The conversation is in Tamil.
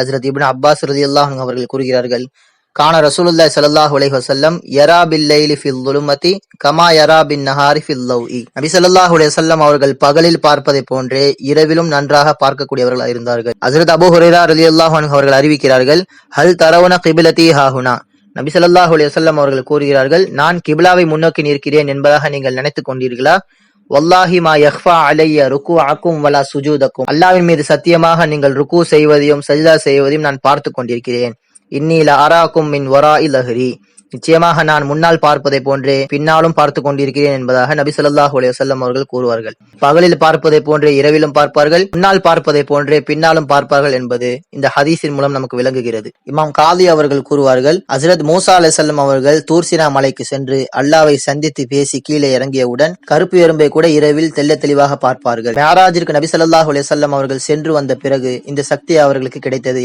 ஹசரத் இபின் அப்பாஸ் ரதி அன்ஹு அவர்கள் கூறுகிறார்கள் கான ரசூலுல்லாய் சல்லாஹ் அலைஹி வஸல்லம் யரா பில் லைலி ஃபில் துலுமதி கமா யரா பின் நஹாரி ஃபில் லவ்இ நபி சல்லாஹ் அலைஹி அவர்கள் பகலில் பார்ப்பதை போன்றே இரவிலும் நன்றாக பார்க்கக்கூடியவர்களாக இருந்தார்கள். ஹசரத் அபு ஹுரேரா ரலியல்லாஹு அன்ஹு அவர்கள் அறிவிக்கிறார்கள் ஹல் தரவுன கிபிலதி ஹாஹுனா நபி சல்லாஹ் அலைஹி வஸல்லம் அவர்கள் கூறுகிறார்கள் நான் கிபிலாவை முன்னோக்கி நிற்கிறேன் என்பதாக நீங்கள் நினைத்துக் கொண்டீர்களா? வல்லாஹி மா யஹ்ஃபா அலைய ருக்கு அக்கும் வலா சுஜூதக்கும். அல்லாவின் மீது சத்தியமாக நீங்கள் ருக்கு செய்வதையும் சஜிதா செய்வதையும் நான் பார்த்து கொண்டிருக்கிறேன். இன்னில அராக்கும் மின் வரா இலஹரி நிச்சயமாக நான் முன்னால் பார்ப்பதை போன்றே பின்னாலும் பார்த்து கொண்டிருக்கிறேன் என்பதாக நபி சொல்லாஹு அலைஹி அவர்கள் கூறுவார்கள். பகலில் பார்ப்பதை போன்றே இரவிலும் பார்ப்பார்கள் முன்னால் பார்ப்பதை போன்றே பின்னாலும் பார்ப்பார்கள் என்பது இந்த ஹதீஸின் மூலம் நமக்கு விளங்குகிறது. இமாம் காதி அவர்கள் கூறுவார்கள் ஹசரத் மூசா அலைஹிஸ்ஸலாம் அவர்கள் தூர்சினா மலைக்கு சென்று அல்லாவை சந்தித்து பேசி கீழே இறங்கியவுடன் கருப்பு எறும்பை கூட இரவில் தெள்ள தெளிவாக பார்ப்பார்கள். மேராஜிற்கு நபி சொல்லாஹு அலைஹி அவர்கள் சென்று வந்த பிறகு இந்த சக்தி அவர்களுக்கு கிடைத்தது